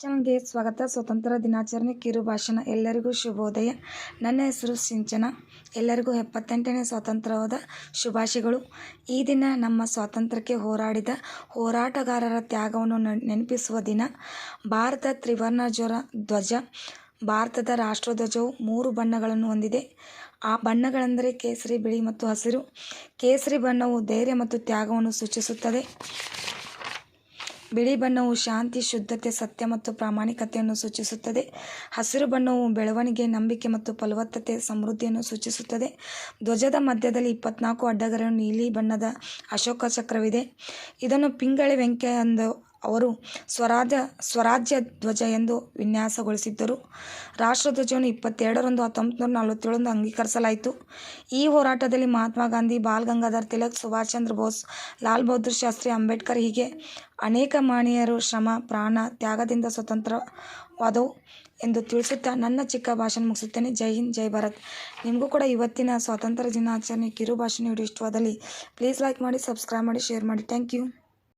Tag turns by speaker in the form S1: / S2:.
S1: ಚಾನಲ್ಗೆ ಸ್ವಾಗತ. ಸ್ವತಂತ್ರ ದಿನಾಚರಣೆ ಕಿರು ಭಾಷಣ ಎಲ್ಲರಿಗೂ ಶುಭೋದಯ. ನನ್ನ ಹೆಸರು ಸಿಂಚನ. ಎಲ್ಲರಿಗೂ ಎಪ್ಪತ್ತೆಂಟನೇ ಸ್ವಾತಂತ್ರ್ಯದ ಶುಭಾಶಯಗಳು. ಈ ದಿನ ನಮ್ಮ ಸ್ವಾತಂತ್ರ್ಯಕ್ಕೆ ಹೋರಾಡಿದ ಹೋರಾಟಗಾರರ ತ್ಯಾಗವನ್ನು ನೆನಪಿಸುವ ದಿನ. ಭಾರತ ತ್ರಿವರ್ಣ ಜ್ವರ ಧ್ವಜ. ಭಾರತದ ರಾಷ್ಟ್ರಧ್ವಜವು ಮೂರು ಬಣ್ಣಗಳನ್ನು ಹೊಂದಿದೆ. ಆ ಬಣ್ಣಗಳೆಂದರೆ ಕೇಸರಿ, ಬಿಳಿ ಮತ್ತು ಹಸಿರು. ಕೇಸರಿ ಬಣ್ಣವು ಧೈರ್ಯ ಮತ್ತು ತ್ಯಾಗವನ್ನು ಸೂಚಿಸುತ್ತದೆ. ಬಿಳಿ ಬಣ್ಣವು ಶಾಂತಿ, ಶುದ್ಧತೆ, ಸತ್ಯ ಮತ್ತು ಪ್ರಾಮಾಣಿಕತೆಯನ್ನು ಸೂಚಿಸುತ್ತದೆ. ಹಸಿರು ಬಣ್ಣವು ಬೆಳವಣಿಗೆ, ನಂಬಿಕೆ ಮತ್ತು ಫಲವತ್ತತೆ, ಸಮೃದ್ಧಿಯನ್ನು ಸೂಚಿಸುತ್ತದೆ. ಧ್ವಜದ ಮಧ್ಯದಲ್ಲಿ ಇಪ್ಪತ್ನಾಲ್ಕು ಅಡ್ಡಗರ ನೀಲಿ ಬಣ್ಣದ ಅಶೋಕ ಚಕ್ರವಿದೆ. ಇದನ್ನು ಪಿಂಗಳಿ ವೆಂಕಯ್ಯ ಎಂದು ಅವರು ಸ್ವರಾಜ ಸ್ವರಾಜ್ಯ ಧ್ವಜ ಎಂದು ವಿನ್ಯಾಸಗೊಳಿಸಿದ್ದರು. ರಾಷ್ಟ್ರಧ್ವಜವನ್ನು ಇಪ್ಪತ್ತೆರಡರಂದು ಹತ್ತೊಂಬತ್ತು ನೂರ ನಲವತ್ತೇಳರಂದು ಅಂಗೀಕರಿಸಲಾಯಿತು. ಈ ಹೋರಾಟದಲ್ಲಿ ಮಹಾತ್ಮ ಗಾಂಧಿ, ಬಾಲ್ ಗಂಗಾಧರ್ ತಿಲಕ್, ಸುಭಾಷ್ ಚಂದ್ರ ಬೋಸ್, ಲಾಲ್ ಬಹದ್ದೂರ್ ಶಾಸ್ತ್ರಿ, ಅಂಬೇಡ್ಕರ್ ಹೀಗೆ ಅನೇಕ ಮಹನೀಯರು ಶ್ರಮ, ಪ್ರಾಣ, ತ್ಯಾಗದಿಂದ ಸ್ವತಂತ್ರವಾದವು ಎಂದು ತಿಳಿಸುತ್ತಾ ನನ್ನ ಚಿಕ್ಕ ಭಾಷಣ ಮುಗಿಸುತ್ತೇನೆ. ಜೈ ಹಿಂದ್, ಜೈ ಭಾರತ್. ನಿಮಗೂ ಕೂಡ ಇವತ್ತಿನ ಸ್ವಾತಂತ್ರ್ಯ ದಿನಾಚರಣೆ ಕಿರು ಭಾಷಣ ಇಷ್ಟವಾದಲ್ಲಿ ಪ್ಲೀಸ್ ಲೈಕ್ ಮಾಡಿ ಸಬ್ಸ್ಕ್ರೈಬ್ ಮಾಡಿ ಶೇರ್ ಮಾಡಿ. Thank you